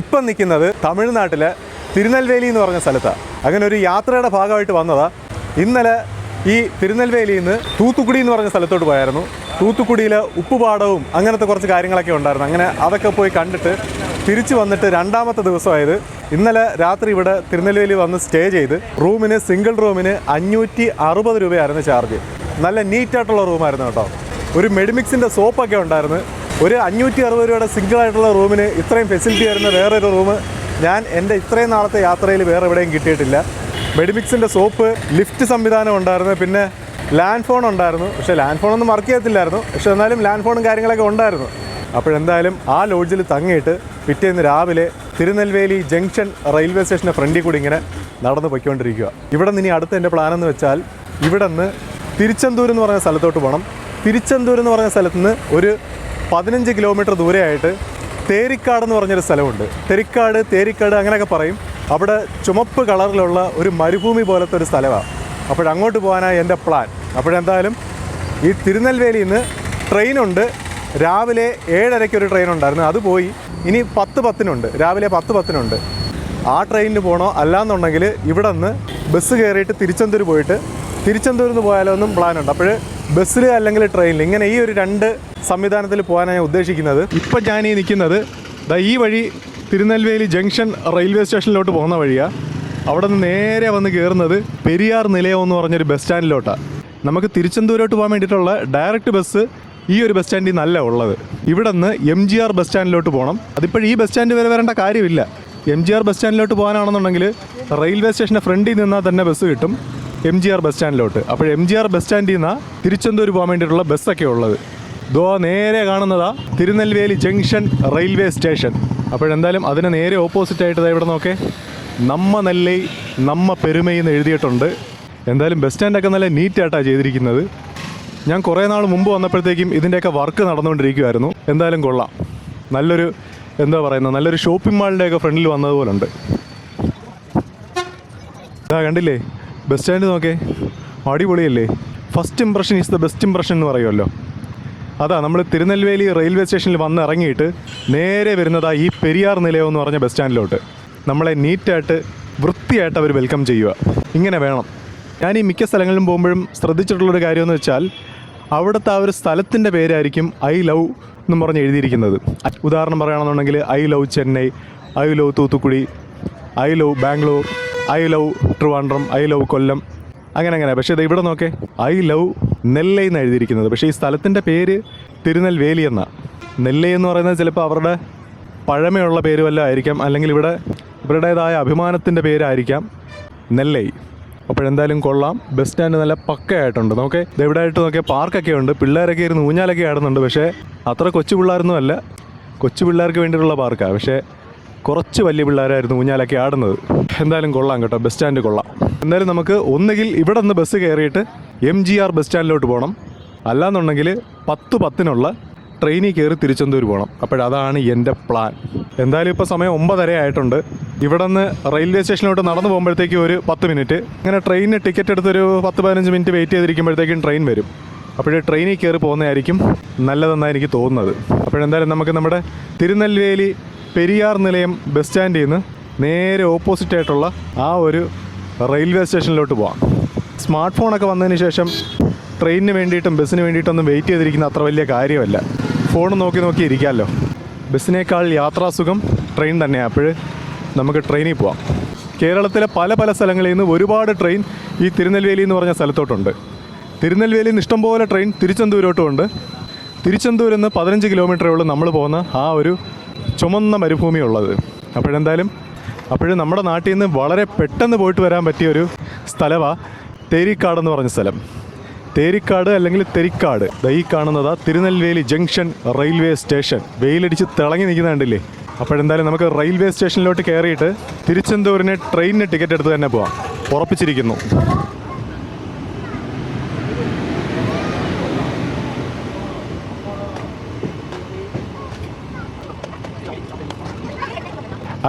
ഇപ്പം നിൽക്കുന്നത് തമിഴ്നാട്ടിലെ തിരുനെൽവേലി എന്ന് പറഞ്ഞ സ്ഥലത്താണ് അങ്ങനെ ഒരു യാത്രയുടെ ഭാഗമായിട്ട് വന്നതാണ് ഇന്നലെ ഈ തിരുനെൽവേലിയിൽ നിന്ന് തൂത്തുക്കുടി എന്ന് പറഞ്ഞ സ്ഥലത്തോട്ട് പോയായിരുന്നു. തൂത്തുക്കുടിയിൽ ഉപ്പുപാടവും അങ്ങനത്തെ കുറച്ച് കാര്യങ്ങളൊക്കെ ഉണ്ടായിരുന്നു. അങ്ങനെ അതൊക്കെ പോയി കണ്ടിട്ട് തിരിച്ചു വന്നിട്ട് രണ്ടാമത്തെ ദിവസമായത് ഇന്നലെ രാത്രി ഇവിടെ തിരുനെൽവേലി വന്ന് സ്റ്റേ ചെയ്ത് റൂമിന് സിംഗിൾ റൂമിന് അഞ്ഞൂറ്റി അറുപത് രൂപയായിരുന്നു ചാർജ്. നല്ല നീറ്റായിട്ടുള്ള റൂമായിരുന്നു കേട്ടോ. ഒരു മെഡിമിക്സിന്റെ സോപ്പൊക്കെ ഉണ്ടായിരുന്നു. ഒരു അഞ്ഞൂറ്റി അറുപത് രൂപയുടെ സിംഗിൾ ആയിട്ടുള്ള റൂമിന് ഇത്രയും ഫെസിലിറ്റി വരുന്ന വേറൊരു റൂം ഞാൻ എന്റെ ഇത്രയും നാളത്തെ യാത്രയിൽ വേറെ എവിടെയും കിട്ടിയിട്ടില്ല. മെഡിമിക്സിന്റെ സോപ്പ് ലിഫ്റ്റ് സംവിധാനം ഉണ്ടായിരുന്നു പിന്നെ ലാൻഡ് ഫോൺ ഉണ്ടായിരുന്നു. പക്ഷെ ലാൻഡ് ഫോണൊന്നും വർക്ക് ചെയ്യത്തില്ലായിരുന്നു. പക്ഷെ എന്നാലും ലാൻഡ് ഫോണും കാര്യങ്ങളൊക്കെ ഉണ്ടായിരുന്നു. അപ്പോഴെന്തായാലും ആ ലോഡ്ജിൽ തങ്ങിയിട്ട് പിറ്റേന്ന് രാവിലെ തിരുനെൽവേലി ജംഗ്ഷൻ റെയിൽവേ സ്റ്റേഷന്റെ ഫ്രണ്ടിൽ കൂടി ഇങ്ങനെ നടന്നു പോയിക്കൊണ്ടിരിക്കുക. ഇവിടെ നിന്ന് ഇനി അടുത്ത എന്റെ പ്ലാൻ എന്ന് വെച്ചാൽ ഇവിടെ നിന്ന് തിരുച്ചെന്തൂർ എന്ന് പറഞ്ഞ സ്ഥലത്തോട്ട് പോകണം. തിരുച്ചെന്തൂർ എന്ന് പറഞ്ഞ സ്ഥലത്ത് നിന്ന് ഒരു പതിനഞ്ച് കിലോമീറ്റർ ദൂരെയായിട്ട് തേരിക്കാട് എന്ന് പറഞ്ഞൊരു സ്ഥലമുണ്ട്. തെരിക്കാട് തേരിക്കാട് അങ്ങനെയൊക്കെ പറയും. അവിടെ ചുമപ്പ് കളറിലുള്ള ഒരു മരുഭൂമി പോലത്തെ ഒരു സ്ഥലമാണ് അപ്പോഴങ്ങോട്ട് പോകാനാണ് എന്റെ പ്ലാൻ. അപ്പോഴെന്തായാലും ഈ തിരുനെൽവേലിയിൽ നിന്ന് ട്രെയിനുണ്ട്. രാവിലെ ഏഴരയ്ക്ക് ഒരു ട്രെയിൻ ഉണ്ടായിരുന്നു അത് പോയി. ഇനി പത്ത് പത്തിനുണ്ട്. രാവിലെ പത്ത് പത്തിനുണ്ട്. ആ ട്രെയിനിന് പോകണോ അല്ലാന്നുണ്ടെങ്കിൽ ഇവിടെ നിന്ന് ബസ് കയറിയിട്ട് തിരുച്ചെന്തൂർ പോയിട്ട് എന്നും പ്ലാൻ ഉണ്ട്. അപ്പോൾ ബസ്സിൽ അല്ലെങ്കിൽ ട്രെയിനിൽ ഇങ്ങനെ ഈ ഒരു രണ്ട് സംവിധാനത്തിൽ പോകാനാണ് ഞാൻ ഉദ്ദേശിക്കുന്നത്. ഇപ്പം ഞാൻ ഈ നിൽക്കുന്നത് ദാ ഈ വഴി തിരുനെൽവേലി ജംഗ്ഷൻ റെയിൽവേ സ്റ്റേഷനിലോട്ട് പോകുന്ന വഴിയാണ് അവിടെ നിന്ന് നേരെ വന്ന് കയറുന്നത് പെരിയാർ നിലയം എന്ന് പറഞ്ഞൊരു ബസ് സ്റ്റാൻഡിലോട്ടാണ് നമുക്ക് തിരുച്ചെന്തൂരോട്ട് പോകാൻ വേണ്ടിയിട്ടുള്ള ഡയറക്റ്റ് ബസ് ഈ ഒരു ബസ് സ്റ്റാൻഡിൽ നല്ല ഉള്ളത്. ഇവിടെ നിന്ന് എം ജി ആർ ബസ് സ്റ്റാൻഡിലോട്ട് പോകണം അതിപ്പോൾ ഈ ബസ് സ്റ്റാൻഡ് വരെ വരേണ്ട കാര്യമില്ല. എം ജി ആർ ബസ് സ്റ്റാൻഡിലോട്ട് പോകാനാണെന്നുണ്ടെങ്കിൽ റെയിൽവേ സ്റ്റേഷന്റെ ഫ്രണ്ടിൽ നിന്നാൽ തന്നെ ബസ് കിട്ടും. എം ജി ആർ ബസ് സ്റ്റാൻഡിലോട്ട് അപ്പോൾ എം ജി ആർ ബസ് സ്റ്റാൻഡിൽ നിന്നാണ് തിരുച്ചെന്തൂർ പോകാൻ വേണ്ടിയിട്ടുള്ള ബസ്സൊക്കെ ഉള്ളത്. ദോ നേരെ കാണുന്നതാ തിരുനെൽവേലി ജംഗ്ഷൻ റെയിൽവേ സ്റ്റേഷൻ. അപ്പോഴെന്തായാലും അതിന് നേരെ ഓപ്പോസിറ്റ് ആയിട്ട് ഇവിടെ നോക്കേ. നമ്മ നെല്ലൈ നമ്മ പെരുമയെന്ന് എഴുതിയിട്ടുണ്ട്. എന്തായാലും ബസ് സ്റ്റാൻഡൊക്കെ നല്ല നീറ്റായിട്ടാണ് ചെയ്തിരിക്കുന്നത്. ഞാൻ കുറേ നാൾ മുമ്പ് വന്നപ്പോഴത്തേക്കും ഇതിന്റെയൊക്കെ വർക്ക് നടന്നുകൊണ്ടിരിക്കുമായിരുന്നു എന്തായാലും കൊള്ളാം. നല്ലൊരു എന്താ പറയുന്നത് നല്ലൊരു ഷോപ്പിംഗ് മാളിന്റെയൊക്കെ ഫ്രണ്ടിൽ വന്നതുപോലുണ്ട് ഇതാ കണ്ടില്ലേ? ബസ് സ്റ്റാൻഡ് നോക്കേ. അടിപൊളിയല്ലേ? First impression is the best impression എന്ന് പറയുമല്ലോ. അതാ നമ്മൾ തിരുനെൽവേലി റെയിൽവേ സ്റ്റേഷനിൽ വന്ന് ഇറങ്ങിയിട്ട് നേരെ വരുന്നതാ ഈ പെരിയാർ നിലയം എന്ന് പറഞ്ഞ ബസ് സ്റ്റാൻഡിലോട്ട് നമ്മളെ നീറ്റായിട്ട് വൃത്തിയായിട്ട് അവർ വെൽക്കം ചെയ്യുക. ഇങ്ങനെ വേണം. ഞാൻ ഈ മിക്ക സ്ഥലങ്ങളിലും പോകുമ്പോഴും ശ്രദ്ധിച്ചിട്ടുള്ളൊരു കാര്യമെന്ന് വെച്ചാൽ അവിടുത്തെ ആ ഒരു സ്ഥലത്തിന്റെ പേരായിരിക്കും ഐ ലവ് എന്നും പറഞ്ഞ് എഴുതിയിരിക്കുന്നത്. ഉദാഹരണം പറയുകയാണെന്നുണ്ടെങ്കിൽ I love Chennai I love Thoothukudi I love Bangalore I love Trivandrum I love Kollam അങ്ങനെ അങ്ങനെ. പക്ഷേ ഇത് ഇവിടെ നോക്കേ ഐ ലവ് നെല്ലൈ എന്ന് എഴുതിയിരിക്കുന്നത്. പക്ഷേ ഈ സ്ഥലത്തിന്റെ പേര് തിരുനെൽവേലി എന്ന. നെല്ലൈ എന്ന് പറയുന്നത് ചിലപ്പോൾ അവരുടെ പഴമയുള്ള പേര് വല്ല ആയിരിക്കാം അല്ലെങ്കിൽ ഇവിടെ ഇവരുടേതായ അഭിമാനത്തിന്റെ പേരായിരിക്കാം. നെല്ലൈ. അപ്പോഴെന്തായാലും കൊള്ളാം. ബസ് സ്റ്റാൻഡ് നല്ല പക്കയായിട്ടുണ്ട്. നോക്കേ ഇവിടെ ആയിട്ട് നോക്കിയാൽ പാർക്കൊക്കെ ഉണ്ട്. പിള്ളേരൊക്കെ ഇരുന്ന് ഊഞ്ഞാലൊക്കെ ആടുന്നുണ്ട്. പക്ഷേ അത്ര കൊച്ചു പിള്ളേരൊന്നും അല്ല. കൊച്ചു പിള്ളേർക്ക് വേണ്ടിയിട്ടുള്ള പാർക്കാണ് പക്ഷേ കുറച്ച് വലിയ പിള്ളേരായിരുന്നു ഊഞ്ഞാലൊക്കെ ആടുന്നത്. എന്തായാലും കൊള്ളാം കേട്ടോ ബസ് സ്റ്റാൻഡ് കൊള്ളാം. എന്തായാലും നമുക്ക് ഒന്നുകിൽ ഇവിടെ നിന്ന് ബസ് കയറിയിട്ട് എം ജി ആർ ബസ് സ്റ്റാൻഡിലോട്ട് പോകണം. അല്ലാന്നുണ്ടെങ്കിൽ പത്ത് പത്തിനുള്ള ട്രെയിനിൽ കയറി തിരുച്ചെന്തൂർ പോകണം. അപ്പോഴതാണ് എന്റെ പ്ലാൻ. എന്തായാലും ഇപ്പോൾ സമയം ഒമ്പതര ആയിട്ടുണ്ട്. ഇവിടെ നിന്ന് റെയിൽവേ സ്റ്റേഷനിലോട്ട് നടന്നു പോകുമ്പോഴത്തേക്കും ഒരു പത്ത് മിനിറ്റ്. അങ്ങനെ ട്രെയിനിന് ടിക്കറ്റ് എടുത്തൊരു പത്ത് പതിനഞ്ച് മിനിറ്റ് വെയിറ്റ് ചെയ്തിരിക്കുമ്പോഴത്തേക്കും ട്രെയിൻ വരും. അപ്പോഴേ ട്രെയിനിൽ കയറി പോകുന്നതായിരിക്കും നല്ലതെന്നാണ് എനിക്ക് തോന്നുന്നത്. അപ്പോഴെന്തായാലും നമുക്ക് നമ്മുടെ തിരുനെൽവേലി പെരിയാർ നിലയം ബസ് സ്റ്റാൻഡിൽ നിന്ന് നേരെ ഓപ്പോസിറ്റ് ആയിട്ടുള്ള ആ ഒരു റെയിൽവേ സ്റ്റേഷനിലോട്ട് പോവാം. സ്മാർട്ട് ഫോണൊക്കെ വന്നതിന് ശേഷം ട്രെയിനിന് വേണ്ടിയിട്ടും ബസ്സിന് വേണ്ടിയിട്ടൊന്നും വെയിറ്റ് ചെയ്തിരിക്കുന്ന അത്ര വലിയ കാര്യമല്ല. ഫോൺ നോക്കി നോക്കി ഇരിക്കാമല്ലോ ബസ്സിനേക്കാൾ യാത്രാസുഖം ട്രെയിൻ തന്നെയാണ് അപ്പോൾ നമുക്ക് ട്രെയിനിൽ പോവാം. കേരളത്തിലെ പല പല സ്ഥലങ്ങളിൽ നിന്ന് ഒരുപാട് ട്രെയിൻ ഈ തിരുനെൽവേലി എന്ന് പറഞ്ഞ സ്ഥലത്തോട്ടുണ്ട്. തിരുനെൽവേലിയിൽ നിന്ന് ഇഷ്ടംപോലെ ട്രെയിൻ തിരുച്ചെന്തൂരോട്ടുമുണ്ട്. തിരുച്ചെന്തൂരിൽ നിന്ന് പതിനഞ്ച് കിലോമീറ്ററേ ഉള്ളൂ നമ്മൾ പോകുന്ന ആ ഒരു ചുമന്ന മരുഭൂമി ഉള്ളത് അപ്പോഴെന്തായാലും അപ്പോഴും നമ്മുടെ നാട്ടിൽ നിന്ന് വളരെ പെട്ടെന്ന് പോയിട്ട് വരാൻ പറ്റിയ ഒരു സ്ഥലമാണ് തേരിക്കാട് എന്ന് പറഞ്ഞ സ്ഥലം. തേരിക്കാട് അല്ലെങ്കിൽ തെരിക്കാട് ഈ കാണുന്നതാ തിരുനെൽവേലി ജംഗ്ഷൻ റെയിൽവേ സ്റ്റേഷൻ. വെയിലടിച്ച് തിളങ്ങി നിൽക്കുന്ന കണ്ടില്ലേ? അപ്പോഴെന്തായാലും നമുക്ക് റെയിൽവേ സ്റ്റേഷനിലോട്ട് കയറിയിട്ട് തിരുച്ചെന്തൂരിന് ട്രെയിനിന് ടിക്കറ്റ് എടുത്ത് തന്നെ പോവാം. ഉറപ്പിച്ചിരിക്കുന്നു.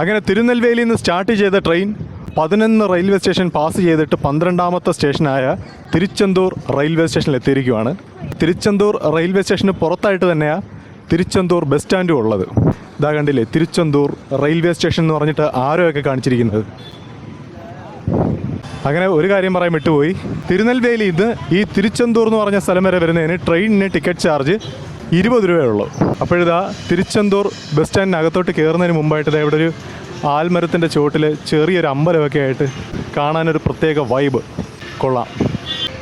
അങ്ങനെ തിരുനെൽവേലിയിൽ നിന്ന് സ്റ്റാർട്ട് ചെയ്ത ട്രെയിൻ പതിനൊന്ന് റെയിൽവേ സ്റ്റേഷൻ പാസ് ചെയ്തിട്ട് പന്ത്രണ്ടാമത്തെ സ്റ്റേഷനായ തിരുച്ചെന്തൂർ റെയിൽവേ സ്റ്റേഷനിൽ എത്തിയിരിക്കുവാണ്. തിരുച്ചെന്തൂർ റെയിൽവേ സ്റ്റേഷന് പുറത്തായിട്ട് തന്നെയാണ് തിരുച്ചെന്തൂർ ബസ് സ്റ്റാൻഡും ഉള്ളത്. ഇതാ കണ്ടില്ലേ തിരുച്ചെന്തൂർ റെയിൽവേ സ്റ്റേഷൻ എന്ന് പറഞ്ഞിട്ട് ആരോയൊക്കെ കാണിച്ചിരിക്കുന്നത്? അങ്ങനെ ഒരു കാര്യം പറയാൻ വിട്ടുപോയി. തിരുനെൽവേലി നിന്ന് ഈ തിരുച്ചെന്തൂർ എന്ന് പറഞ്ഞ സ്ഥലം വരെ വരുന്നതിന് ട്രെയിനിന് ടിക്കറ്റ് ചാർജ് ഇരുപത് രൂപയുള്ളൂ അപ്പോഴിതാ തിരുച്ചെന്തൂർ ബസ് സ്റ്റാൻഡിനകത്തോട്ട് കയറുന്നതിന് മുമ്പായിട്ട് ഇവിടെ ഒരു ആൽമരത്തിന്റെ ചുവട്ടിൽ ചെറിയൊരു അമ്പലമൊക്കെ ആയിട്ട് കാണാനൊരു പ്രത്യേക വൈബ് കൊള്ളാം.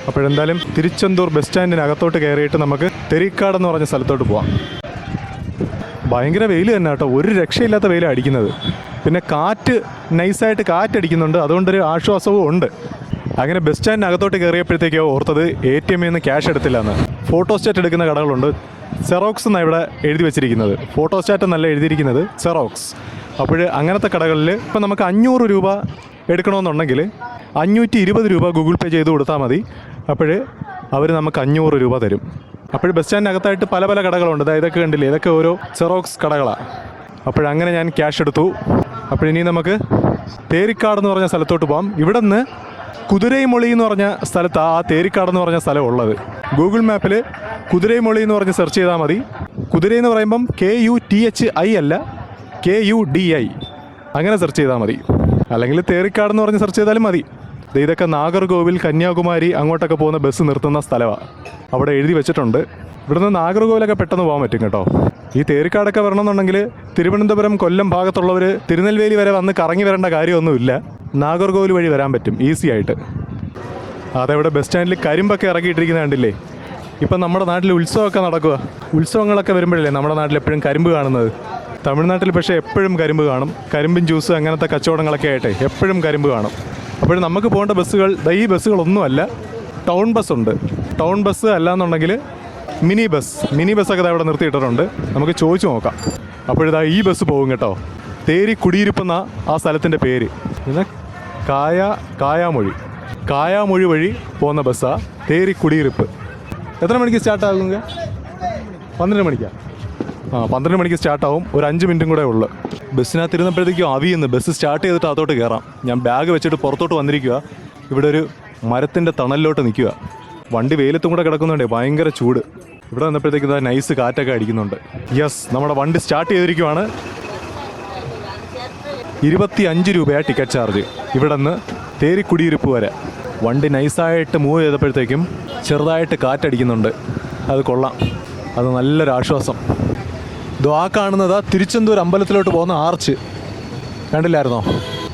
അപ്പോഴെന്തായാലും തിരുച്ചെന്തൂർ ബസ് സ്റ്റാൻഡിനകത്തോട്ട് കയറിയിട്ട് നമുക്ക് തെരിക്കാട് എന്ന് പറഞ്ഞ സ്ഥലത്തോട്ട് പോവാം. ഭയങ്കര വെയിൽ തന്നെ കേട്ടോ. ഒരു രക്ഷയില്ലാത്ത വെയിലാണ് അടിക്കുന്നത്. പിന്നെ കാറ്റ് നൈസായിട്ട് കാറ്റടിക്കുന്നുണ്ട്. അതുകൊണ്ടൊരു ആശ്വാസവും ഉണ്ട്. അങ്ങനെ ബസ് സ്റ്റാൻഡിനകത്തോട്ട് കയറിയപ്പോഴത്തേക്കോ ഓർത്തത് എ ടി എമ്മിൽ നിന്ന് ക്യാഷ് എടുത്തില്ല എന്ന് ഫോട്ടോസ്റ്റാറ്റ് എടുക്കുന്ന കടകളുണ്ട്. സെറോക്സ് എന്നാണ് ഇവിടെ എഴുതി വെച്ചിരിക്കുന്നത്. ഫോട്ടോസ്റ്റാറ്റ് എന്നല്ല എഴുതിയിരിക്കുന്നത് സെറോക്സ് അപ്പോൾ അങ്ങനത്തെ കടകളിൽ ഇപ്പം നമുക്ക് അഞ്ഞൂറ് രൂപ എടുക്കണമെന്നുണ്ടെങ്കിൽ അഞ്ഞൂറ്റി ഇരുപത് രൂപ ഗൂഗിൾ പേ ചെയ്ത് കൊടുത്താൽ മതി. അപ്പോൾ അവർ നമുക്ക് അഞ്ഞൂറ് രൂപ തരും. അപ്പോൾ ബസ് സ്റ്റാൻഡിനകത്തായിട്ട് പല പല കടകളുണ്ട്. അതായത് ഇതൊക്കെ കണ്ടില്ലേ? ഇതൊക്കെ ഓരോ സെറോക്സ് കടകളാണ് അപ്പോഴങ്ങനെ ഞാൻ ക്യാഷ് എടുത്തു. അപ്പോഴിനി നമുക്ക് തേരിക്കാട് എന്ന് പറഞ്ഞ സ്ഥലത്തോട്ട് പോകാം ഇവിടെ നിന്ന് കുതിരൈമൊളി എന്ന് പറഞ്ഞ സ്ഥലത്ത് ആ തേരിക്കാട് എന്ന് പറഞ്ഞ സ്ഥലം ഉള്ളത്. ഗൂഗിൾ മാപ്പിൽ കുതിരൈമൊളി എന്ന് പറഞ്ഞ് സെർച്ച് ചെയ്താൽ മതി. കുതിര എന്ന് പറയുമ്പം K U T H I അല്ല കെ യു ഡി ഐ അങ്ങനെ സെർച്ച് ചെയ്താൽ മതി. അല്ലെങ്കിൽ തേറിക്കാട് എന്ന് പറഞ്ഞ് സെർച്ച് ചെയ്താലും മതി. ഇതൊക്കെ നാഗർകോവിൽ കന്യാകുമാരി അങ്ങോട്ടൊക്കെ പോകുന്ന ബസ് നിർത്തുന്ന സ്ഥലമാണ് അവിടെ എഴുതി വെച്ചിട്ടുണ്ട്. ഇവിടുന്ന് നാഗർകോവിലൊക്കെ പെട്ടെന്ന് പോകാൻ പറ്റും കേട്ടോ. ഈ തേറിക്കാടൊക്കെ വരണമെന്നുണ്ടെങ്കിൽ തിരുവനന്തപുരം കൊല്ലം ഭാഗത്തുള്ളവർ തിരുനെൽവേലി വരെ വന്ന് കറങ്ങി വരേണ്ട കാര്യമൊന്നുമില്ല. നാഗർകോവിൽ വഴി വരാൻ പറ്റും ഈസി ആയിട്ട്. അതവിടെ ബസ് സ്റ്റാൻഡിൽ കരിമ്പൊക്കെ ഇറക്കിയിട്ടിരിക്കുന്ന കണ്ടില്ലേ? ഇപ്പം നമ്മുടെ നാട്ടിൽ ഉത്സവമൊക്കെ നടക്കുക ഉത്സവങ്ങളൊക്കെ വരുമ്പോഴല്ലേ നമ്മുടെ നാട്ടിൽ എപ്പോഴും കരിമ്പ് കാണുന്നത്? തമിഴ്നാട്ടിൽ പക്ഷേ എപ്പോഴും കരിമ്പ് കാണും. കരിമ്പും ജ്യൂസ് അങ്ങനത്തെ കച്ചവടങ്ങളൊക്കെ ആയിട്ട് എപ്പോഴും കരിമ്പ് കാണും. അപ്പോൾ നമുക്ക് പോകേണ്ട ബസ്സുകൾ ഈ ബസ്സുകളൊന്നുമല്ല ടൗൺ ബസ്സുണ്ട്. ടൗൺ ബസ് അല്ലാന്നുണ്ടെങ്കിൽ മിനി ബസ് മിനി ബസ്സൊക്കെ ഇതാ ഇവിടെ നിർത്തിയിട്ടിട്ടുണ്ട്. നമുക്ക് ചോദിച്ചു നോക്കാം. അപ്പോഴിതാ ഈ ബസ് പോകും കേട്ടോ. തേരി കുടിയിരുപ്പെന്ന ആ സ്ഥലത്തിന്റെ പേര്. പിന്നെ കായ കായാമൊഴി. കായാമൊഴി വഴി പോകുന്ന ബസ്സാണ് തേരി കുടിയിരുപ്പ്. എത്ര മണിക്ക് സ്റ്റാർട്ട് ആകുங்க പന്ത്രണ്ട് മണിക്കാണ് ആ പന്ത്രണ്ട് മണിക്ക് സ്റ്റാർട്ടാവും. ഒരു അഞ്ച് മിനിറ്റും കൂടെ ഉള്ളു. ബസ്സിനകത്ത് ഇരുന്നപ്പോഴത്തേക്കും അവിയുന്നു ബസ് സ്റ്റാർട്ട് ചെയ്തിട്ട് അതോട്ട് കയറാം ഞാൻ ബാഗ് വെച്ചിട്ട് പുറത്തോട്ട് വന്നിരിക്കുക ഇവിടെ ഒരു മരത്തിന്റെ തണലിലോട്ട് നിൽക്കുക വണ്ടി വെയിലത്തും കൂടെ കിടക്കുന്നുണ്ടേ. ഭയങ്കര ചൂട്. ഇവിടെ വന്നപ്പോഴത്തേക്കും നൈസ് കാറ്റൊക്കെ അടിക്കുന്നുണ്ട്. യെസ് നമ്മുടെ വണ്ടി സ്റ്റാർട്ട് ചെയ്തിരിക്കുവാണ്. ഇരുപത്തി അഞ്ച് രൂപയാണ് ടിക്കറ്റ് ചാർജ് ഇവിടെ നിന്ന് തേരിക്കുടിയിരുപ്പ് വരെ. വണ്ടി നൈസായിട്ട് മൂവ് ചെയ്തപ്പോഴത്തേക്കും ചെറുതായിട്ട് കാറ്റടിക്കുന്നുണ്ട്. അത് കൊള്ളാം. അത് നല്ലൊരു ആശ്വാസം ആ കാണുന്നത് തിരുച്ചെന്തൂർ അമ്പലത്തിലോട്ട് പോകുന്ന ആർച്ച്. കണ്ടില്ലായിരുന്നോ?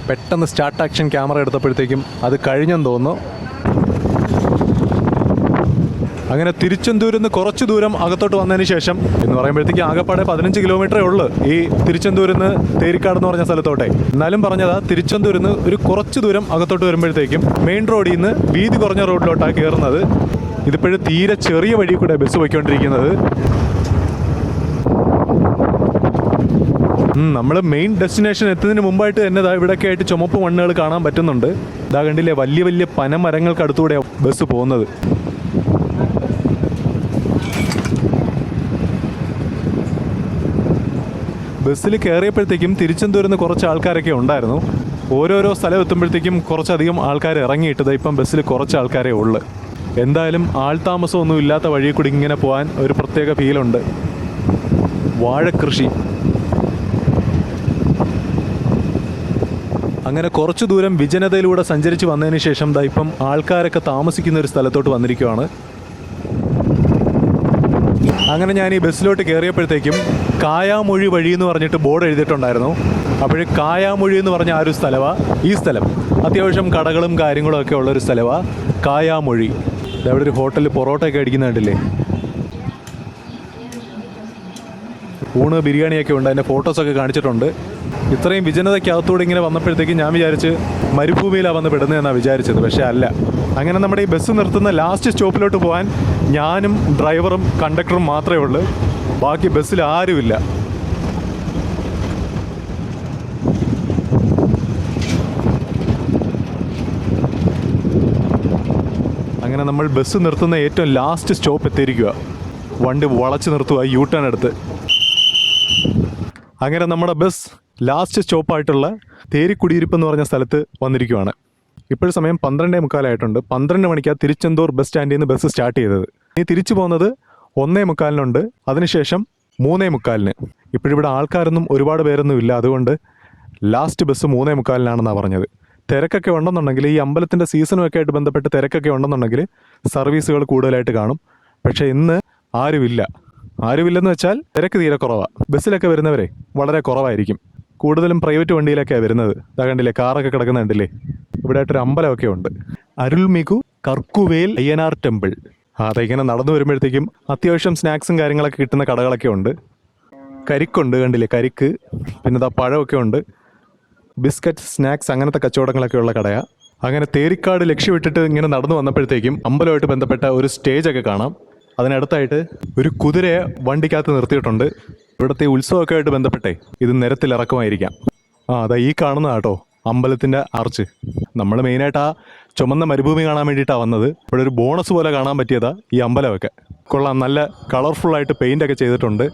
പെട്ടെന്ന് സ്റ്റാർട്ട് ആക്ഷൻ ക്യാമറ എടുത്തപ്പോഴത്തേക്കും അത് കഴിഞ്ഞെന്ന് തോന്നുന്നു. അങ്ങനെ തിരുച്ചെന്തൂരിൽ നിന്ന് കുറച്ച് ദൂരം അകത്തോട്ട് വന്നതിന് ശേഷം എന്ന് പറയുമ്പോഴത്തേക്കും ആകെപ്പാടെ പതിനഞ്ച് കിലോമീറ്ററേ ഉള്ളൂ ഈ തിരുച്ചെന്തൂരിൽ നിന്ന് തേരിക്കാട് എന്ന് പറഞ്ഞ സ്ഥലത്തോട്ടെ. എന്നാലും പറഞ്ഞതാ തിരുച്ചെന്തൂരിൽ നിന്ന് ഒരു കുറച്ച് ദൂരം അകത്തോട്ട് വരുമ്പോഴത്തേക്കും മെയിൻ റോഡിൽ നിന്ന് വീതി കുറഞ്ഞ റോഡിലോട്ടാണ് കയറുന്നത് ഇതിപ്പോഴും തീരെ ചെറിയ വഴി കൂടെ ബസ് പോയിക്കൊണ്ടിരിക്കുന്നത്. നമ്മൾ മെയിൻ ഡെസ്റ്റിനേഷൻ എത്തുന്നതിന് മുമ്പായിട്ട് തന്നെ ഇവിടെയൊക്കെ ആയിട്ട് ചുമപ്പ് മണ്ണുകൾ കാണാൻ പറ്റുന്നുണ്ട്. ഇതാ കണ്ടില്ലേ വലിയ വലിയ പനമരങ്ങൾക്ക് അടുത്തൂടെ ബസ് പോകുന്നത്. ബസ്സിൽ കയറിയപ്പോഴത്തേക്കും തിരിച്ചെന്തൂരുന്ന കുറച്ച് ആൾക്കാരൊക്കെ ഉണ്ടായിരുന്നു. ഓരോരോ സ്ഥലം എത്തുമ്പോഴത്തേക്കും കുറച്ചധികം ആൾക്കാർ ഇറങ്ങിയിട്ടത് ഇപ്പം ബസ്സിൽ കുറച്ച് ആൾക്കാരേ ഉള്ളു. എന്തായാലും ആൾതാമസമൊന്നും ഇല്ലാത്ത വഴി കൂടി ഇങ്ങനെ പോകാൻ ഒരു പ്രത്യേക ഫീലുണ്ട് വാഴക്കൃഷി അങ്ങനെ കുറച്ചു ദൂരം വിജനതയിലൂടെ സഞ്ചരിച്ച് വന്നതിന് ശേഷം ദാ ഇപ്പം ആൾക്കാരൊക്കെ താമസിക്കുന്ന ഒരു സ്ഥലത്തോട്ട് വന്നിരിക്കുകയാണ് അങ്ങനെ ഞാൻ ഈ ബസ്സിലോട്ട് കയറിയപ്പോഴത്തേക്കും കായാമൊഴി വഴി എന്ന് പറഞ്ഞിട്ട് ബോർഡ് എഴുതിയിട്ടുണ്ടായിരുന്നു. അപ്പോൾ കായാമൊഴി എന്ന് പറഞ്ഞ ആ ഒരു സ്ഥലമാണ് ഈ സ്ഥലം. അത്യാവശ്യം കടകളും കാര്യങ്ങളും ഒക്കെ ഉള്ളൊരു സ്ഥലമാണ് കായാമൊഴി. അവിടെ ഒരു ഹോട്ടലിൽ പൊറോട്ടയൊക്കെ അടിക്കുന്ന കണ്ടില്ലേ? ഊണ് ബിരിയാണിയൊക്കെ ഉണ്ട്. അതിന്റെ ഫോട്ടോസൊക്കെ കാണിച്ചിട്ടുണ്ട്. ഇത്രയും വിജനതയ്ക്കകത്തൂടെ ഇങ്ങനെ വന്നപ്പോഴത്തേക്കും ഞാൻ വിചാരിച്ച് മരുഭൂമിയിലാണ് വന്ന് പെടുന്നതെന്നാണ് വിചാരിച്ചത്. പക്ഷേ അല്ല. അങ്ങനെ നമ്മുടെ ഈ ബസ് നിർത്തുന്ന ലാസ്റ്റ് സ്റ്റോപ്പിലോട്ട് പോകാൻ ഞാനും ഡ്രൈവറും കണ്ടക്ടറും മാത്രമേ ഉള്ളൂ. ബാക്കി ബസ്സിൽ ആരുമില്ല. അങ്ങനെ നമ്മൾ ബസ് നിർത്തുന്ന ഏറ്റവും ലാസ്റ്റ് സ്റ്റോപ്പ് എത്തിയിരിക്കുക. വണ്ടി വളച്ച് നിർത്തുക യൂ ടേൺ എടുത്ത്. അങ്ങനെ നമ്മുടെ ബസ് ലാസ്റ്റ് സ്റ്റോപ്പായിട്ടുള്ള തേരിക്കുടിയിരിപ്പ് എന്ന് പറഞ്ഞ സ്ഥലത്ത് വന്നിരിക്കുവാണ്. ഇപ്പോഴും സമയം പന്ത്രണ്ടേ മുക്കാലായിട്ടുണ്ട്. പന്ത്രണ്ട് മണിക്കാണ് തിരുച്ചെന്തൂർ ബസ് സ്റ്റാൻഡിൽ നിന്ന് ബസ് സ്റ്റാർട്ട് ചെയ്തത്. ഇനി തിരിച്ചു പോകുന്നത് ഒന്നേ മുക്കാലിനുണ്ട്. അതിനുശേഷം മൂന്നേ മുക്കാലിന്. ഇപ്പോഴിവിടെ ആൾക്കാരൊന്നും ഒരുപാട് പേരൊന്നും ഇല്ല. അതുകൊണ്ട് ലാസ്റ്റ് ബസ് മൂന്നേ മുക്കാലിനാണെന്നാണ് പറഞ്ഞത്. തിരക്കൊക്കെ ഉണ്ടെന്നുണ്ടെങ്കിൽ ഈ അമ്പലത്തിന്റെ സീസണുമൊക്കെ ആയിട്ട് ബന്ധപ്പെട്ട് തിരക്കൊക്കെ ഉണ്ടെന്നുണ്ടെങ്കിൽ സർവീസുകൾ കൂടുതലായിട്ട് കാണും. പക്ഷേ ഇന്ന് ആരുമില്ല. ആരുമില്ലെന്ന് വെച്ചാൽ തിരക്ക് തീരെ കുറവാണ് ബസ്സിലൊക്കെ വരുന്നവരെ വളരെ കുറവായിരിക്കും. കൂടുതലും പ്രൈവറ്റ് വണ്ടിയിലൊക്കെയാണ് വരുന്നത്. ഇതാ കണ്ടില്ലേ കാറൊക്കെ കിടക്കുന്ന കണ്ടില്ലേ? ഇവിടെ ആയിട്ടൊരു അമ്പലമൊക്കെ ഉണ്ട്. അരുൾമികു കർക്കുവേൽ അയ്യനാർ ടെമ്പിൾ. അതെ അതിങ്ങനെ നടന്നു വരുമ്പോഴത്തേക്കും അത്യാവശ്യം സ്നാക്സും കാര്യങ്ങളൊക്കെ കിട്ടുന്ന കടകളൊക്കെ ഉണ്ട്. കരിക്കുണ്ട് കണ്ടില്ലേ കരിക്ക്. പിന്നെ ഇതാ പഴമൊക്കെ ഉണ്ട്. ബിസ്ക്കറ്റ് സ്നാക്സ് അങ്ങനത്തെ കച്ചവടങ്ങളൊക്കെ ഉള്ള കടയാണ് അങ്ങനെ തേരിക്കാട് ലക്ഷ്യമിട്ടിട്ട് ഇങ്ങനെ നടന്നു വന്നപ്പോഴത്തേക്കും അമ്പലമായിട്ട് ബന്ധപ്പെട്ട ഒരു സ്റ്റേജൊക്കെ കാണാം. അതിനടുത്തായിട്ട് ഒരു കുതിരയെ വണ്ടിക്കകത്ത് നിർത്തിയിട്ടുണ്ട്. ഇവിടുത്തെ ഉത്സവമൊക്കെ ആയിട്ട് ബന്ധപ്പെട്ടേ ഇത് നിരത്തിലിറക്കുമായിരിക്കാം ആ അതാ ഈ കാണുന്ന കേട്ടോ അമ്പലത്തിന്റെ ആർച്ച്. നമ്മൾ മെയിനായിട്ട് ആ ചുമന്ന മരുഭൂമി കാണാൻ വേണ്ടിയിട്ടാണ് വന്നത്. ഇവിടെ ഒരു ബോണസ് പോലെ കാണാൻ പറ്റിയതാ ഈ അമ്പലമൊക്കെ. കൊള്ളാം നല്ല കളർഫുള്ളായിട്ട് പെയിന്റൊക്കെ ചെയ്തിട്ടുണ്ട്.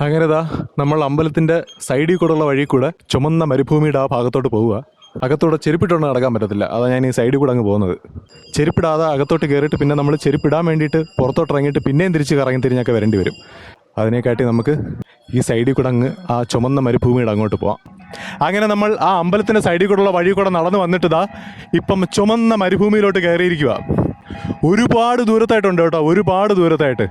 അങ്ങനെതാ നമ്മൾ അമ്പലത്തിന്റെ സൈഡിൽ കൂടെയുള്ള വഴി കൂടെ ചുമന്ന മരുഭൂമിയുടെ ആ ഭാഗത്തോട്ട് പോവുക. അകത്തോടെ ചെരുപ്പിട്ടുകൊണ്ട് നടക്കാൻ പറ്റത്തില്ല. അതാ ഞാൻ ഈ സൈഡിൽ കൂടെ അങ്ങ് പോകുന്നത്. ചെരുപ്പിടാതെ അകത്തോട്ട് കയറിയിട്ട് പിന്നെ നമ്മൾ ചെരുപ്പിടാൻ വേണ്ടിയിട്ട് പുറത്തോട്ട് ഇറങ്ങിയിട്ട് പിന്നെയും തിരിച്ച് കറങ്ങി തിരിഞ്ഞൊക്കെ വരേണ്ടി വരും. അതിനെക്കാട്ടി നമുക്ക് ഈ സൈഡിൽ കൂടെ അങ്ങ് ആ ചുമന്ന മരുഭൂമിയുടെ അങ്ങോട്ട് പോവാം. അങ്ങനെ നമ്മൾ ആ അമ്പലത്തിന്റെ സൈഡിൽ കൂടെയുള്ള വഴി കൂടെ നടന്നു വന്നിട്ട് ഇപ്പം ചുമന്ന മരുഭൂമിയിലോട്ട് കയറിയിരിക്കുക ഒരുപാട് ദൂരത്തായിട്ടുണ്ട് കേട്ടോ ഒരുപാട് ദൂരത്തായിട്ട്.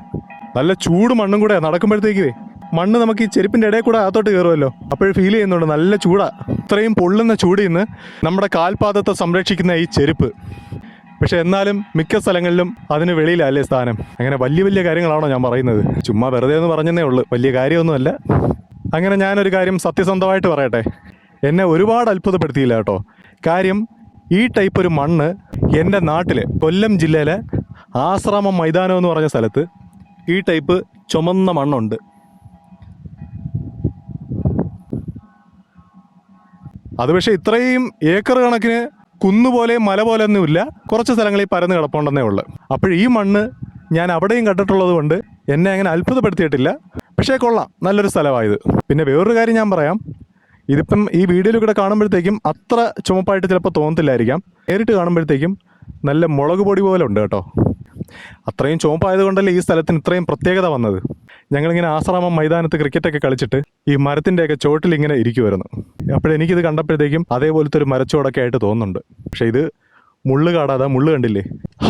നല്ല ചൂട് മണ്ണും കൂടെ നടക്കുമ്പോഴത്തേക്ക് മണ്ണ് നമുക്ക് ഈ ചെരുപ്പിന്റെ ഇടയിൽ കൂടെ അകത്തോട്ട് കയറുമല്ലോ. അപ്പോഴും ഫീൽ ചെയ്യുന്നുണ്ട്. നല്ല ചൂടാ. ഇത്രയും പൊള്ളുന്ന ചൂടിൽ നിന്ന് നമ്മുടെ കാൽപാദത്തെ സംരക്ഷിക്കുന്ന ഈ ചെരുപ്പ്. പക്ഷെ എന്നാലും മിക്ക സ്ഥലങ്ങളിലും അതിന് വെളിയിലല്ലേ സ്ഥാനം? അങ്ങനെ വലിയ വലിയ കാര്യങ്ങളാണോ ഞാൻ പറയുന്നത്? ചുമ്മാ വെറുതെ എന്ന് പറഞ്ഞതേ ഉള്ളൂ. വലിയ കാര്യമൊന്നുമല്ല. അങ്ങനെ ഞാനൊരു കാര്യം സത്യസന്ധമായിട്ട് പറയട്ടെ. എന്നെ ഒരുപാട് അത്ഭുതപ്പെടുത്തിയില്ല കേട്ടോ. കാര്യം ഈ ടൈപ്പ് ഒരു മണ്ണ് എന്റെ നാട്ടിൽ കൊല്ലം ജില്ലയിലെ ആശ്രമം മൈതാനം എന്ന് പറഞ്ഞ സ്ഥലത്ത് ഈ ടൈപ്പ് ചുമന്ന മണ്ണുണ്ട്. അത് പക്ഷേ ഇത്രയും ഏക്കർ കണക്കിന് കുന്നുപോലെ മല പോലെ ഒന്നുമില്ല കുറച്ച് സ്ഥലങ്ങളിൽ പരന്ന് കിടപ്പുണ്ടെന്നേ ഉള്ളു. അപ്പോൾ ഈ മണ്ണ് ഞാൻ അവിടെയും കണ്ടിട്ടുള്ളത് കൊണ്ട് എന്നെ അങ്ങനെ അത്ഭുതപ്പെടുത്തിയിട്ടില്ല. പക്ഷേ കൊള്ളാം. നല്ലൊരു സ്ഥലമായത്. പിന്നെ വേറൊരു കാര്യം ഞാൻ പറയാം. ഇതിപ്പം ഈ വീഡിയോയിൽ കൂടെ കാണുമ്പോഴത്തേക്കും അത്ര ചുമപ്പായിട്ട് ചിലപ്പോൾ തോന്നത്തില്ലായിരിക്കാം. നേരിട്ട് കാണുമ്പോഴത്തേക്കും നല്ല മുളക് പൊടി പോലെ ഉണ്ട് കേട്ടോ. അത്രയും ചുവപ്പായത് കൊണ്ടല്ലേ ഈ സ്ഥലത്തിന് ഇത്രയും പ്രത്യേകത വന്നത്? ഞങ്ങളിങ്ങനെ ആശ്രമം മൈതാനത്ത് ക്രിക്കറ്റൊക്കെ കളിച്ചിട്ട് ഈ മരത്തിന്റെയൊക്കെ ചോട്ടിൽ ഇങ്ങനെ ഇരിക്കുമായിരുന്നു അപ്പോഴെനിക്കിത് കണ്ടപ്പോഴത്തേക്കും അതേപോലത്തെ ഒരു മരച്ചോടൊക്കെ ആയിട്ട് തോന്നുന്നുണ്ട്. പക്ഷേ ഇത് മുള്ള് കാടാതെ മുള്ള് കണ്ടില്ലേ?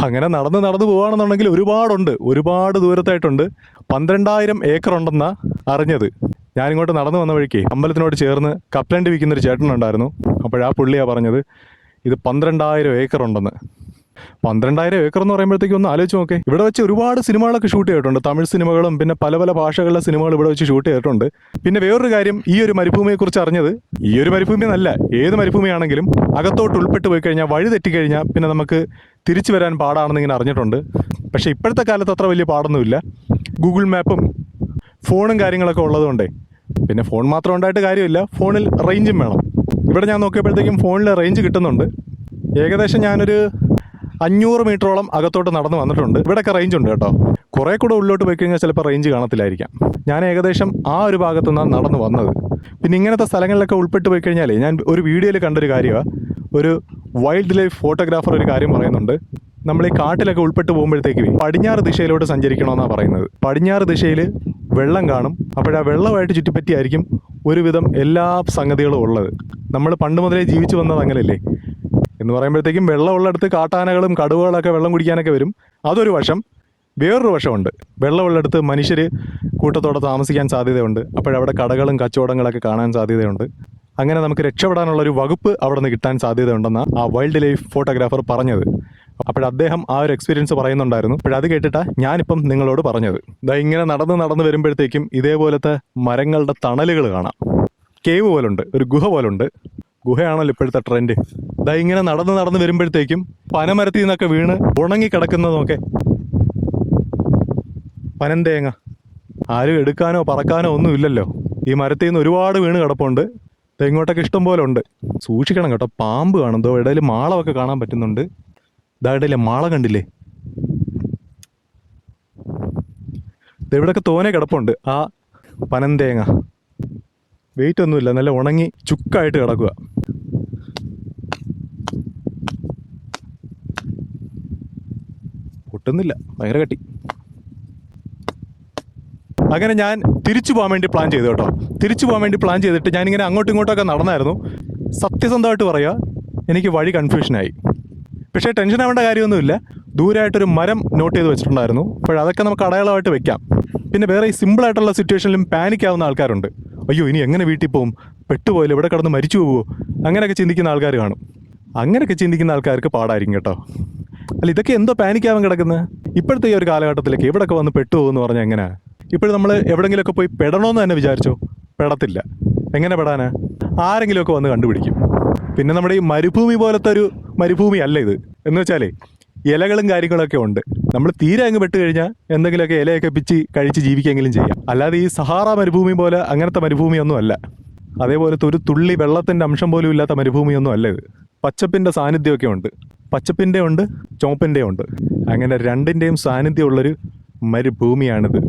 അങ്ങനെ നടന്ന് നടന്ന് പോവുകയാണെന്നുണ്ടെങ്കിൽ ഒരുപാടുണ്ട്. ഒരുപാട് ദൂരത്തായിട്ടുണ്ട്. പന്ത്രണ്ടായിരം ഏക്കർ ഉണ്ടെന്നാ അറിഞ്ഞത്. ഞാനിങ്ങോട്ട് നടന്നു വന്ന വഴിക്ക് അമ്പലത്തിനോട് ചേർന്ന് കപ്ലണ്ടി വിൽക്കുന്നൊരു ചേട്ടനുണ്ടായിരുന്നു. അപ്പോഴാ പുള്ളിയാണ് പറഞ്ഞത് ഇത് പന്ത്രണ്ടായിരം ഏക്കർ ഉണ്ടെന്ന് പന്ത്രണ്ടായിരം ഏക്കർ എന്ന് പറയുമ്പോഴത്തേക്കും ഒന്ന് ആലോചിച്ച് നോക്കേ. ഇവിടെ വെച്ച് ഒരുപാട് സിനിമകളൊക്കെ ഷൂട്ട് ചെയ്തിട്ടുണ്ട്. തമിഴ് സിനിമകളും പിന്നെ പല പല ഭാഷകളിലെ സിനിമകൾ ഇവിടെ വെച്ച് ഷൂട്ട് ചെയ്തിട്ടുണ്ട്. പിന്നെ വേറൊരു കാര്യം ഈ ഒരു മരുഭൂമിയെ കുറിച്ച് അറിഞ്ഞത് ഈ ഒരു മരുഭൂമി എന്നല്ല ഏത് മരുഭൂമിയാണെങ്കിലും അകത്തോട്ട് ഉൾപ്പെട്ട് പോയി കഴിഞ്ഞാൽ വഴി തെറ്റിക്കഴിഞ്ഞാൽ പിന്നെ നമുക്ക് തിരിച്ചു വരാൻ പാടാണെന്ന് ഇങ്ങനെ അറിഞ്ഞിട്ടുണ്ട്. പക്ഷേ ഇപ്പോഴത്തെ കാലത്ത് അത്ര വലിയ പാടൊന്നുമില്ല. ഗൂഗിൾ മാപ്പും ഫോണും കാര്യങ്ങളൊക്കെ ഉള്ളതുകൊണ്ടേ. പിന്നെ ഫോൺ മാത്രം ഉണ്ടായിട്ട് കാര്യമില്ല ഫോണിൽ റേഞ്ചും വേണം. ഇവിടെ ഞാൻ നോക്കിയപ്പോഴത്തേക്കും ഫോണിൽ റേഞ്ച് കിട്ടുന്നുണ്ട്. ഏകദേശം ഞാനൊരു അഞ്ഞൂറ് മീറ്ററോളം അകത്തോട്ട് നടന്ന് വന്നിട്ടുണ്ട്. ഇവിടെയൊക്കെ റേഞ്ച് ഉണ്ട് കേട്ടോ. കുറേ കൂടെ ഉള്ളിലോട്ട് പോയി കഴിഞ്ഞാൽ ചിലപ്പോൾ റേഞ്ച് കാണത്തില്ലായിരിക്കാം. ഞാൻ ഏകദേശം ആ ഒരു ഭാഗത്തു നിന്നാണ് നടന്ന് വന്നത്. പിന്നെ ഇങ്ങനത്തെ സ്ഥലങ്ങളിലൊക്കെ ഉൾപ്പെട്ട് പോയി കഴിഞ്ഞാലേ ഞാൻ ഒരു വീഡിയോയിൽ കണ്ടൊരു കാര്യമാണ് ഒരു വൈൽഡ് ലൈഫ് ഫോട്ടോഗ്രാഫർ ഒരു കാര്യം പറയുന്നുണ്ട്. നമ്മൾ ഈ കാട്ടിലൊക്കെ ഉൾപ്പെട്ട് പോകുമ്പോഴത്തേക്ക് പടിഞ്ഞാറ് ദിശയിലോട്ട് സഞ്ചരിക്കണമെന്നാണ് പറയുന്നത്. പടിഞ്ഞാറ് ദിശയിൽ വെള്ളം കാണും. അപ്പോഴാ വെള്ളമായിട്ട് ചുറ്റിപ്പറ്റിയായിരിക്കും ഒരുവിധം എല്ലാ സംഗതികളും ഉള്ളത്. നമ്മൾ പണ്ട് മുതലേ ജീവിച്ചു വന്നത് അങ്ങനെയല്ലേ എന്ന് പറയുമ്പോഴത്തേക്കും വെള്ളമുള്ളിടത്ത് കാട്ടാനകളും കടുവകളൊക്കെ വെള്ളം കുടിക്കാനൊക്കെ വരും. അതൊരു വശം. വേറൊരു വശമുണ്ട്. വെള്ളമുള്ളിടത്ത് മനുഷ്യർ കൂട്ടത്തോടെ താമസിക്കാൻ സാധ്യതയുണ്ട്. അപ്പോഴവിടെ കടകളും കച്ചവടങ്ങളൊക്കെ കാണാൻ സാധ്യതയുണ്ട്. അങ്ങനെ നമുക്ക് രക്ഷപ്പെടാനുള്ള ഒരു വകുപ്പ് അവിടെ നിന്ന് കിട്ടാൻ സാധ്യതയുണ്ടെന്നാണ് ആ വൈൽഡ് ലൈഫ് ഫോട്ടോഗ്രാഫർ പറഞ്ഞത്. അപ്പോൾ അദ്ദേഹം ആ ഒരു എക്സ്പീരിയൻസ് പറയുന്നുണ്ടായിരുന്നു. അപ്പോഴത് കേട്ടിട്ടാ ഞാനിപ്പം നിങ്ങളോട് പറഞ്ഞത്. ഇതാ ഇങ്ങനെ നടന്ന് നടന്ന് വരുമ്പോഴത്തേക്കും ഇതേപോലത്തെ മരങ്ങളുടെ തണലുകൾ കാണാം. കേവ് പോലുണ്ട്. ഒരു ഗുഹ പോലുണ്ട്. ഗുഹയാണല്ലോ ഇപ്പോഴത്തെ ട്രെൻഡ് ഇതാ ഇങ്ങനെ നടന്ന് നടന്ന് വരുമ്പോഴത്തേക്കും പനമരത്തിൽ നിന്നൊക്കെ വീണ് ഉണങ്ങി കിടക്കുന്നതൊക്കെ. പനന്തേങ്ങ. ആരും എടുക്കാനോ പറക്കാനോ ഒന്നും ഇല്ലല്ലോ. ഈ മരത്തിൽ നിന്ന് ഒരുപാട് വീണ് കിടപ്പുണ്ട്. തെങ്ങോട്ടൊക്കെ ഇഷ്ടം പോലെ ഉണ്ട്. സൂക്ഷിക്കണം കേട്ടോ പാമ്പ് കാണുന്നതോ ഇടയിൽ മാളമൊക്കെ കാണാൻ പറ്റുന്നുണ്ട്. ഇതാ ഇടയിലെ മാള കണ്ടില്ലേ? ദേ ഇവിടെയൊക്കെ തോനെ കിടപ്പുണ്ട്. ആ പനന്തേങ്ങ. വെയിറ്റ് ഒന്നുമില്ല. നല്ല ഉണങ്ങി ചുക്കായിട്ട് കിടക്കുക. പൊട്ടുന്നില്ല. ഭയങ്കര കട്ടി. അങ്ങനെ ഞാൻ തിരിച്ചു പോകാൻ വേണ്ടി പ്ലാൻ ചെയ്തു കേട്ടോ. തിരിച്ചു പോകാൻ വേണ്ടി പ്ലാൻ ചെയ്തിട്ട് ഞാനിങ്ങനെ അങ്ങോട്ടും ഇങ്ങോട്ടൊക്കെ നടന്നായിരുന്നു. സത്യസന്ധമായിട്ട് പറയുക എനിക്ക് വഴി കൺഫ്യൂഷനായി പക്ഷേ ടെൻഷൻ ആവേണ്ട കാര്യമൊന്നുമില്ല. ദൂരമായിട്ടൊരു മരം നോട്ട് ചെയ്ത് വെച്ചിട്ടുണ്ടായിരുന്നു. അപ്പോൾ അതൊക്കെ നമുക്ക് അടയാളമായിട്ട് വെക്കാം. പിന്നെ വേറെ ഈ സിമ്പിളായിട്ടുള്ള സിറ്റുവേഷനിലും പാനിക് ആവുന്ന ആൾക്കാരുണ്ട്. അയ്യോ ഇനി എങ്ങനെ വീട്ടിൽ പോകും പെട്ടുപോയല്ലോ ഇവിടെ കിടന്ന് മരിച്ചു പോകുമോ അങ്ങനെയൊക്കെ ചിന്തിക്കുന്ന ആൾക്കാർ കാണും. അങ്ങനെയൊക്കെ ചിന്തിക്കുന്ന ആൾക്കാർക്ക് പാടായിരിക്കും കേട്ടോ. അല്ല ഇതൊക്കെ എന്തോ പാനിക് ആവാൻ കിടക്കുന്നത് ഇപ്പോഴത്തെ ഈ ഒരു കാലഘട്ടത്തിലേക്ക് ഇവിടെയൊക്കെ വന്ന് പെട്ടുപോകുമെന്ന് പറഞ്ഞാൽ എങ്ങനെയാണ് ഇപ്പോഴും നമ്മൾ എവിടെയെങ്കിലുമൊക്കെ പോയി പെടണമെന്ന് തന്നെ വിചാരിച്ചോ? പെടത്തില്ല. എങ്ങനെ പെടാനാ? ആരെങ്കിലുമൊക്കെ വന്ന് കണ്ടുപിടിക്കും. പിന്നെ നമ്മുടെ ഈ മരുഭൂമി പോലത്തെ ഒരു മരുഭൂമി അല്ല ഇത്. എന്ന് വെച്ചാലേ ഇലകളും കാര്യങ്ങളൊക്കെ ഉണ്ട്. നമ്മൾ തീരെ അങ്ങ് പെട്ട് കഴിഞ്ഞാൽ എന്തെങ്കിലുമൊക്കെ ഇലയൊക്കെ പിച്ച് കഴിച്ച് ജീവിക്കെങ്കിലും ചെയ്യാം. അല്ലാതെ ഈ സഹാറ മരുഭൂമി പോലെ അങ്ങനത്തെ മരുഭൂമിയൊന്നും അല്ല. അതേപോലത്തെ ഒരു തുള്ളി വെള്ളത്തിന്റെ അംശം പോലും ഇല്ലാത്ത മരുഭൂമിയൊന്നും അല്ല ഇത്. പച്ചപ്പിന്റെ സാന്നിധ്യമൊക്കെ ഉണ്ട്. പച്ചപ്പിന്റെ ഉണ്ട് ചുവപ്പിന്റെ ഉണ്ട്. അങ്ങനെ രണ്ടിന്റെയും സാന്നിധ്യമുള്ളൊരു മരുഭൂമിയാണിത്.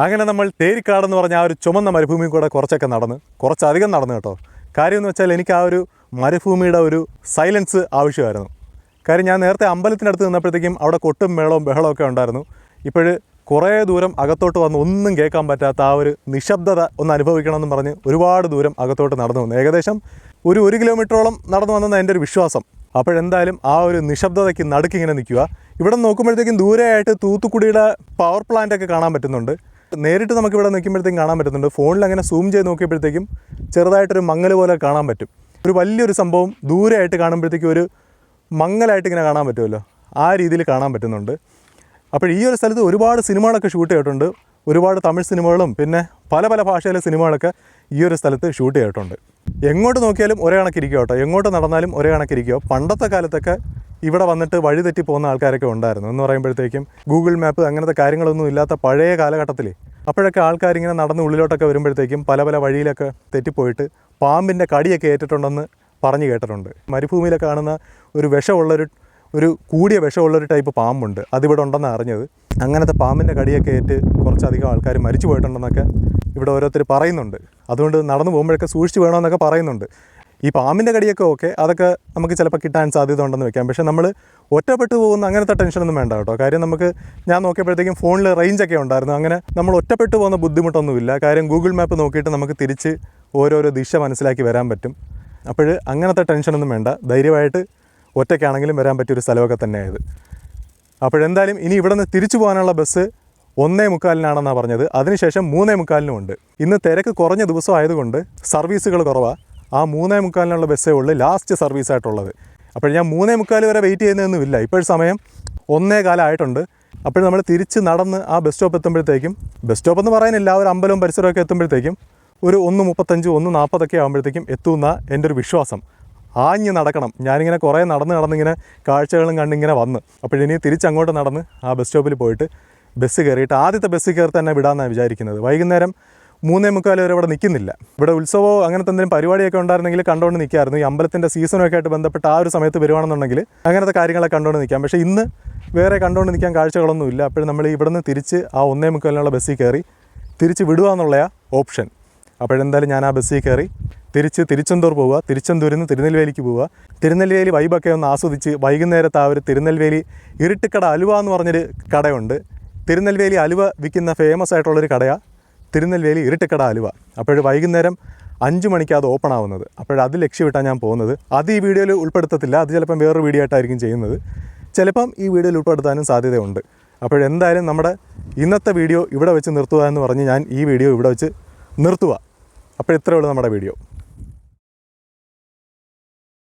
അങ്ങനെ നമ്മൾ തേരിക്കാടെന്ന് പറഞ്ഞ ആ ഒരു ചുമന്ന മരുഭൂമി കൂടെ കുറച്ചൊക്കെ നടന്ന് കുറച്ചധികം നടന്നു കേട്ടോ. കാര്യം എന്ന് വെച്ചാൽ എനിക്ക് ആ ഒരു മരുഭൂമിയുടെ ഒരു സൈലൻസ് ആവശ്യമായിരുന്നു. കാര്യം ഞാൻ നേരത്തെ അമ്പലത്തിനടുത്ത് നിന്നപ്പോഴത്തേക്കും അവിടെ കൊട്ടും മേളവും ബഹളവും ഒക്കെ ഉണ്ടായിരുന്നു. ഇപ്പോഴ് കുറേ ദൂരം അകത്തോട്ട് വന്ന് ഒന്നും കേൾക്കാൻ പറ്റാത്ത ആ ഒരു നിശബ്ദത ഒന്ന് അനുഭവിക്കണമെന്ന് പറഞ്ഞ് ഒരുപാട് ദൂരം അകത്തോട്ട് നടന്നു വന്നു. ഏകദേശം ഒരു ഒരു കിലോമീറ്ററോളം നടന്നു വന്നെന്ന് എന്റെ ഒരു വിശ്വാസം. അപ്പോഴെന്തായാലും ആ ഒരു നിശബ്ദതയ്ക്ക് നടുക്കിങ്ങനെ നിൽക്കുക. ഇവിടെ നോക്കുമ്പോഴത്തേക്കും ദൂരെയായിട്ട് തൂത്തുക്കുടിയുടെ പവർ പ്ലാന്റ് ഒക്കെ കാണാൻ പറ്റുന്നുണ്ട്. നേരിട്ട് നമുക്ക് ഇവിടെ നിൽക്കുമ്പോഴത്തേക്കും കാണാൻ പറ്റുന്നുണ്ട്. ഫോണിൽ അങ്ങനെ സൂം ചെയ്ത് നോക്കിയപ്പോഴത്തേക്കും ചെറുതായിട്ടൊരു മങ്ങൽ പോലെ കാണാൻ പറ്റും. ഒരു വലിയൊരു സംഭവം ദൂരെയായിട്ട് കാണുമ്പോഴത്തേക്കും ഒരു മങ്ങലായിട്ട് ഇങ്ങനെ കാണാൻ പറ്റുമല്ലോ? ആ രീതിയിൽ കാണാൻ പറ്റുന്നുണ്ട്. അപ്പോൾ ഈ ഒരു സ്ഥലത്ത് ഒരുപാട് സിനിമകളൊക്കെ ഷൂട്ട് ചെയ്തിട്ടുണ്ട്. ഒരുപാട് തമിഴ് സിനിമകളും പിന്നെ പല പല ഭാഷയിലെ സിനിമകളൊക്കെ ഈ ഒരു സ്ഥലത്ത് ഷൂട്ട് ചെയ്തിട്ടുണ്ട്. എങ്ങോട്ട് നോക്കിയാലും ഒരേ കണക്കിരിക്കുക കേട്ടോ. എങ്ങോട്ട് നടന്നാലും ഒരേ കണക്കിരിക്കുക. പണ്ടത്തെ കാലത്തൊക്കെ ഇവിടെ വന്നിട്ട് വഴി തെറ്റി പോകുന്ന ആൾക്കാരൊക്കെ ഉണ്ടായിരുന്നു. എന്ന് പറയുമ്പോഴത്തേക്കും ഗൂഗിൾ മാപ്പ് അങ്ങനത്തെ കാര്യങ്ങളൊന്നും ഇല്ലാത്ത പഴയ കാലഘട്ടത്തിൽ അപ്പോഴൊക്കെ ആൾക്കാരിങ്ങനെ നടന്ന് ഉള്ളിലോട്ടൊക്കെ വരുമ്പോഴത്തേക്കും പല പല വഴിയിലൊക്കെ തെറ്റിപ്പോയിട്ട് പാമ്പിന്റെ കടിയൊക്കെ ഏറ്റിട്ടുണ്ടെന്ന് പറഞ്ഞു കേട്ടിട്ടുണ്ട്. മരുഭൂമിയിലൊക്കെ കാണുന്ന ഒരു വിഷമുള്ളൊരു ഒരു കൂടിയ വിഷമുള്ളൊരു ടൈപ്പ് പാമ്പുണ്ട്. അതിവിടെ ഉണ്ടെന്ന് അറിഞ്ഞത്. അങ്ങനത്തെ പാമ്പിന്റെ കടിയൊക്കെ ഏറ്റ് കുറച്ചധികം ആൾക്കാർ മരിച്ചു പോയിട്ടുണ്ടെന്നൊക്കെ ഇവിടെ ഓരോരുത്തർ പറയുന്നുണ്ട്. അതുകൊണ്ട് നടന്നു പോകുമ്പോഴൊക്കെ സൂക്ഷിച്ച് വേണമെന്നൊക്കെ പറയുന്നുണ്ട്. ഈ പാമ്പിന്റെ കടിയൊക്കെ ഓക്കെ അതൊക്കെ നമുക്ക് ചിലപ്പോൾ കിട്ടാൻ സാധ്യത ഉണ്ടെന്ന് വെക്കാം. പക്ഷേ നമ്മൾ ഒറ്റപ്പെട്ടു പോകുന്ന അങ്ങനത്തെ ടെൻഷനൊന്നും വേണ്ട കേട്ടോ. കാര്യം നമുക്ക് ഞാൻ നോക്കിയപ്പോഴത്തേക്കും ഫോണിൽ റേഞ്ചൊക്കെ ഉണ്ടായിരുന്നു. അങ്ങനെ നമ്മൾ ഒറ്റപ്പെട്ടു പോകുന്ന ബുദ്ധിമുട്ടൊന്നുമില്ല. കാര്യം ഗൂഗിൾ മാപ്പ് നോക്കിയിട്ട് നമുക്ക് തിരിച്ച് ഓരോരോ ദിശ മനസ്സിലാക്കി വരാൻ പറ്റും. അപ്പോൾ അങ്ങനത്തെ ടെൻഷനൊന്നും വേണ്ട. ധൈര്യമായിട്ട് ഒറ്റയ്ക്കാണെങ്കിലും വരാൻ പറ്റിയൊരു സ്ഥലമൊക്കെ തന്നെയായത്. അപ്പോഴെന്തായാലും ഇനി ഇവിടെ നിന്ന് തിരിച്ചു പോകാനുള്ള ബസ് ഒന്നേ മുക്കാലിനാണെന്നാണ് പറഞ്ഞത്. അതിനുശേഷം മൂന്നേ മുക്കാലിനും ഉണ്ട്. ഇന്ന് തിരക്ക് കുറഞ്ഞ ദിവസം ആയതുകൊണ്ട് സർവീസുകൾ കുറവാണ് ആ മൂന്നേ മുക്കാലിനുള്ള ബസ്സേ ഉള്ളൂ ലാസ്റ്റ് സർവീസ് ആയിട്ടുള്ളത് അപ്പോൾ ഞാൻ മൂന്നേ മുക്കാൽ വരെ വെയിറ്റ് ചെയ്യുന്നതൊന്നുമില്ല ഇപ്പോഴും സമയം ഒന്നേ കാലമായിട്ടുണ്ട് അപ്പോൾ നമ്മൾ തിരിച്ച് നടന്ന് ആ ബസ് സ്റ്റോപ്പ് എത്തുമ്പോഴത്തേക്കും ബസ് സ്റ്റോപ്പ് എന്ന് പറയാൻ ഒരു അമ്പലവും പരിസരമൊക്കെ എത്തുമ്പോഴത്തേക്കും ഒരു ഒന്ന് മുപ്പത്തഞ്ച് ഒന്ന് നാൽപ്പതൊക്കെ ആകുമ്പോഴത്തേക്കും എത്തുമെന്നാണ് എന്റെ ഒരു വിശ്വാസം. ആഞ്ഞ് നടക്കണം. ഞാനിങ്ങനെ കുറേ നടന്ന് നടന്നിങ്ങനെ കാഴ്ചകളും കണ്ടിങ്ങനെ വന്ന്. അപ്പോഴിനി തിരിച്ചങ്ങോട്ട് നടന്ന് ആ ബസ് സ്റ്റോപ്പിൽ പോയിട്ട് ബസ് കയറിയിട്ട് ആദ്യത്തെ ബസ് കയറി തന്നെ വിടാമെന്നാണ് വിചാരിക്കുന്നത്. വൈകുന്നേരം മൂന്നേ മുക്കാൽ വരെ ഇവിടെ നിൽക്കുന്നില്ല. ഇവിടെ ഉത്സവമോ അങ്ങനത്തെ എന്തെങ്കിലും പരിപാടിയൊക്കെ ഉണ്ടായിരുന്നെങ്കിൽ കണ്ടുകൊണ്ട് നിൽക്കായിരുന്നു. ഈ അമ്പലത്തിന്റെ സീസണൊക്കെ ആയിട്ട് ബന്ധപ്പെട്ട് ആ ഒരു സമയത്ത് വരുവാണെന്നുണ്ടെങ്കിൽ അങ്ങനത്തെ കാര്യങ്ങളൊക്കെ കണ്ടുകൊണ്ട് നിൽക്കാം. പക്ഷേ ഇന്ന് വേറെ കണ്ടുകൊണ്ട് നിൽക്കാൻ കാഴ്ചകളൊന്നുമില്ല അപ്പോഴും നമ്മൾ ഇവിടുന്ന് തിരിച്ച് ആ ഒന്നേ മുക്കാലിനുള്ള ബസ്സിൽ കയറി തിരിച്ച് വിടുക എന്നുള്ള ഓപ്ഷൻ. അപ്പോഴെന്തായാലും ഞാൻ ആ ബസ്സിൽ കയറി തിരിച്ച് തിരുച്ചെന്തൂർ പോവുക തിരുച്ചെന്തൂരിൽ നിന്ന് തിരുനെൽവേലിക്ക് പോവുക. തിരുനെൽവേലി വൈബൊക്കെ ഒന്ന് ആസ്വദിച്ച് വൈകുന്നേരത്ത് ആ ഒരു തിരുനെൽവേലി ഇരുട്ടിക്കട അലുവ എന്ന് പറഞ്ഞൊരു കടയുണ്ട്. തിരുനെൽവേലി അലുവ വിൽക്കുന്ന ഫേമസ് ആയിട്ടുള്ളൊരു കടയാണ് തിരുനെൽവേലി ഇരുട്ടിക്കട അലുവ. അപ്പോൾ വൈകുന്നേരം അഞ്ച് മണിക്ക് അത് ഓപ്പൺ ആവുന്നത്. അപ്പോൾ അത് ലക്ഷ്യമിട്ടാണ് ഞാൻ പോകുന്നത്. അത് ഈ വീഡിയോയിൽ ഉൾപ്പെടുത്തത്തില്ല. അത് ചിലപ്പം വേറൊരു വീഡിയോ ആയിട്ടായിരിക്കും ചെയ്യുന്നത്. ചിലപ്പം ഈ വീഡിയോയിൽ ഉൾപ്പെടുത്താനും സാധ്യതയുണ്ട്. അപ്പോഴെന്തായാലും നമ്മുടെ ഇന്നത്തെ വീഡിയോ ഇവിടെ വെച്ച് നിർത്തുക എന്ന് പറഞ്ഞ് ഞാൻ ഈ വീഡിയോ ഇവിടെ വെച്ച് നിർത്തുക. അപ്പോൾ ഇത്രയേ ഉള്ളൂ നമ്മുടെ വീഡിയോ.